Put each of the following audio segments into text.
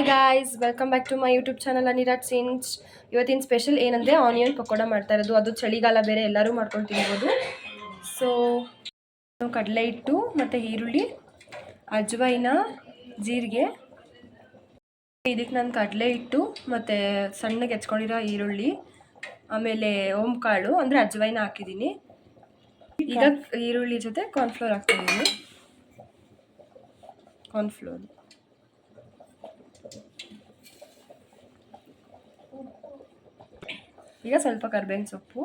Guys welcome back to my YouTube channel Aniraj sings ಇವತ್ತಿನ special ಏನಂದರೆ onion pakoda ಮಾಡ್ತಾ ಇರೋದು. ಅದು ಚಳಿಗಾಲ ಬೇರೆ ಎಲ್ಲರೂ ಮಾಡ್ಕೊಂಡು ತಿನ್ಬೋದು. ಸೊ ಕಡಲೆ ಹಿಟ್ಟು ಮತ್ತು ಈರುಳ್ಳಿ ಅಜ್ವೈನ ಜೀರಿಗೆ, ಇದಕ್ಕೆ ನಾನು ಕಡಲೆ ಹಿಟ್ಟು ಮತ್ತು ಸಣ್ಣಗೆ ಹೆಚ್ಕೊಂಡಿರೋ ಈರುಳ್ಳಿ, ಆಮೇಲೆ ಓಂಕಾಳು, ಅಂದರೆ ಅಜ್ವೈನ ಹಾಕಿದ್ದೀನಿ. ಈಗ ಈರುಳ್ಳಿ ಜೊತೆ ಕಾರ್ನ್ಫ್ಲೋರ್ ಹಾಕ್ತಿದ್ದೀನಿ ಕಾರ್ನ್ಫ್ಲೋರ್ ಈಗ ಸ್ವಲ್ಪ ಕರ್ಬೇವಿನ ಸೊಪ್ಪು,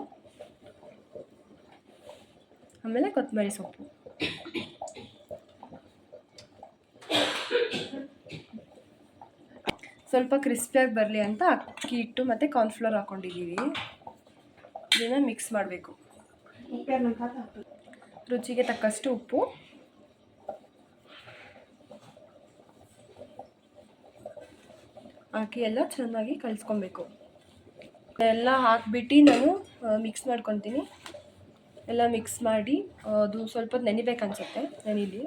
ಆಮೇಲೆ ಕೊತ್ತಂಬರಿ ಸೊಪ್ಪು. ಸ್ವಲ್ಪ ಕ್ರಿಸ್ಪಿಯಾಗಿ ಬರಲಿ ಅಂತ ಅಕ್ಕಿ ಹಿಟ್ಟು ಮತ್ತು ಕಾರ್ನ್ಫ್ಲೋರ್ ಹಾಕ್ಕೊಂಡಿದ್ದೀವಿ ಇದನ್ನು ಮಿಕ್ಸ್ ಮಾಡಬೇಕು. ರುಚಿಗೆ ತಕ್ಕಷ್ಟು ಉಪ್ಪು. ಹಾಕಿ ಎಲ್ಲ ಚೆನ್ನಾಗಿ ಕಲಿಸ್ಕೊಬೇಕು. ಎಲ್ಲ ಹಾಕ್ಬಿಟ್ಟು ನಾನು ಮಿಕ್ಸ್ ಮಾಡ್ಕೊತೀನಿ ಎಲ್ಲ ಮಿಕ್ಸ್ ಮಾಡಿ ಅದು ಸ್ವಲ್ಪ ನೆನಿಬೇಕು ಅನ್ಸುತ್ತೆ, ನೆನಿಲಿ.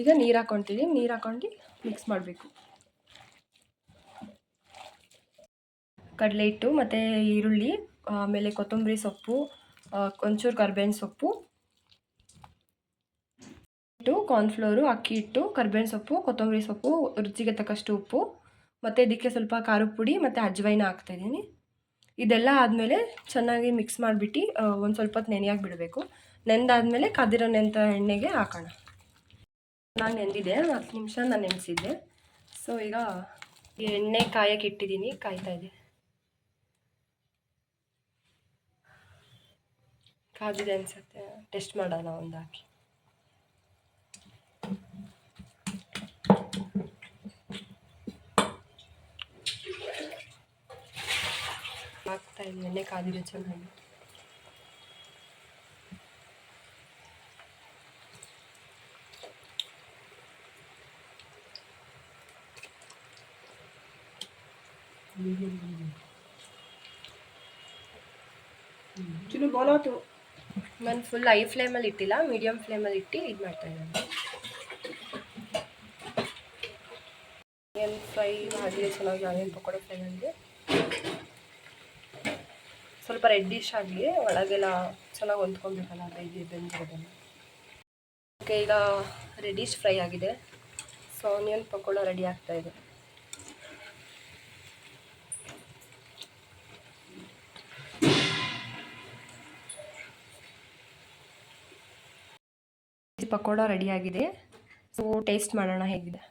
ಈಗ ನೀರು ಹಾಕ್ಕೊತೀನಿ ನೀರು ಹಾಕೊಂಡು ಮಿಕ್ಸ್ ಮಾಡಬೇಕು. ಕಡಲೆ ಹಿಟ್ಟು, ಮತ್ತು ಈರುಳ್ಳಿ, ಆಮೇಲೆ ಕೊತ್ತಂಬರಿ ಸೊಪ್ಪು ಒಂಚೂರು ಕರ್ಬೇವಿನ ಸೊಪ್ಪು. ಹಿಟ್ಟು ಕಾರ್ನ್ಫ್ಲೋರು ಅಕ್ಕಿ ಹಿಟ್ಟು ಕರ್ಬೇವಿನ ಸೊಪ್ಪು, ಕೊತ್ತಂಬರಿ ಸೊಪ್ಪು, ರುಚಿಗೆ ತಕ್ಕಷ್ಟು ಉಪ್ಪು, ಮತ್ತು ಇದಕ್ಕೆ ಸ್ವಲ್ಪ ಖಾರದ ಪುಡಿ ಮತ್ತು ಅಜ್ವೈನ ಹಾಕ್ತಾಯಿದ್ದೀನಿ ಇದೆಲ್ಲ ಆದಮೇಲೆ ಚೆನ್ನಾಗಿ ಮಿಕ್ಸ್ ಮಾಡಿಬಿಟ್ಟು ಒಂದು ಸ್ವಲ್ಪ ಹೊತ್ತು ನೆನೆಯಾಗಿ ಬಿಡಬೇಕು. ನೆಂದಾದಮೇಲೆ ಕದಿರೋ ನೆಂತ ಎಣ್ಣೆಗೆ ಹಾಕೋಣ. ನಾನು ನೆಂದಿದೆ ಹತ್ತು ನಿಮಿಷ ನಾನು ನೆನೆಸಿದ್ದೆ. ಸೊ ಈಗ ಎಣ್ಣೆ ಕಾಯಕ್ಕೆ ಇಟ್ಟಿದ್ದೀನಿ, ಕಾಯ್ತಾ ಇದೆ ಕಾದಿದೆ ಅನಿಸುತ್ತೆ ಟೆಸ್ಟ್ ಮಾಡೋಣ ಒಂದು ಹಾಕಿ ಆಗ್ತಾ ಇದೆ ಎಣ್ಣೆ ಕಾದಿರೋ ಚೆನ್ನಾಗಿ. ಚಲೋ ಬಾಲಾತು ನಾನು ಫುಲ್ ಐ ಫ್ಲೇಮಲ್ಲಿ ಇಟ್ಟಿಲ್ಲ ಮೀಡಿಯಮ್ ಫ್ಲೇಮಲ್ಲಿ ಇಟ್ಟು ಇದು ಮಾಡ್ತಾ ಇದ್ದೀನಿ ಫ್ರೈ ಹಾಗೆ ಚೆನ್ನಾಗಿ ಆನಿಯನ್ ಪಕೋಡ ಫ್ರೈ ಅಂದರೆ ಸ್ವಲ್ಪ ರೆಡ್ಡಿಶ್ ಆಗಿ ಒಳಗೆಲ್ಲ ಚೆನ್ನಾಗಿ ಹೊಂದ್ಕೊಬೇಕಲ್ಲ ಇದು ಬೆಂದಿರೋದನ್ನು ಓಕೆ, ಈಗ ರೆಡ್ಡಿಶ್ ಫ್ರೈ ಆಗಿದೆ. ಸೊ ಆನಿಯನ್ ಪಕೋಡ ರೆಡಿ ಆಗ್ತಾ ಇದೆ. ಪಕೋಡ ರೆಡಿಯಾಗಿದೆ ಸೊ ಟೇಸ್ಟ್ ಮಾಡೋಣ ಹೇಗಿದೆ.